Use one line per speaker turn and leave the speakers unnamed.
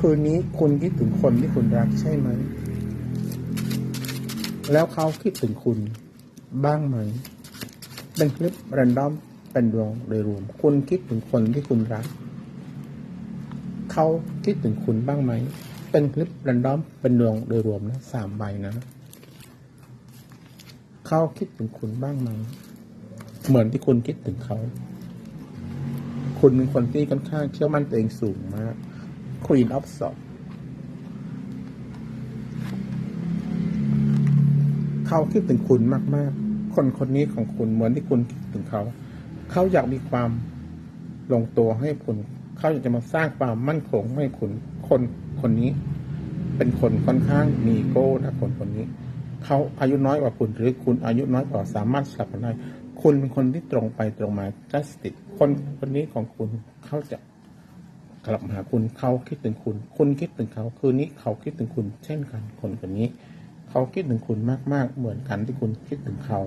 คืนนี้คุณคิดถึงคนที่คุณรักใช่ไหม แล้วเขาคิดถึงคุณบ้างไหม เป็นคลิปแรนดอมเป็นดวงโดยรวม คุณคิดถึงคนที่คุณรัก เขาคิดถึงคุณบ้างไหม เป็นคลิปแรนดอมเป็นดวงโดยรวมนะสามใบนะ เขาคิดถึงคุณบ้างไหม เหมือนที่คุณคิดถึงเขา คุณเป็นคนที่ค่อนข้างเชื่อมั่นตัวเองสูงมาก Queen of Swords เขาคิดถึงคุณมาก ๆ คนคนนี้ของคุณเหมือนที่คุณคิดถึงเขา เขาอยากมีความลงตัวให้คุณ เขาอยากจะมาสร้างความมั่นคงให้คุณ คนคนนี้ เป็นคนค่อนข้างมีโก้นะคนคนนี้ เขาอายุน้อยกว่าคุณหรือคุณอายุน้อยกว่าสามารถสลับกันได้คุณเป็นคนที่ตรงไปตรงมา justice คนคนนี้ของคุณเขาจะ กลับมาหาคุณเขาคิดถึงคุณ คุณคิดถึงเขาคืนนี้เขาคิดถึงคุณ เช่นกันคนคนนี้ เขาคิดถึงคุณมากๆ เหมือนกันที่คุณคิดถึงเขา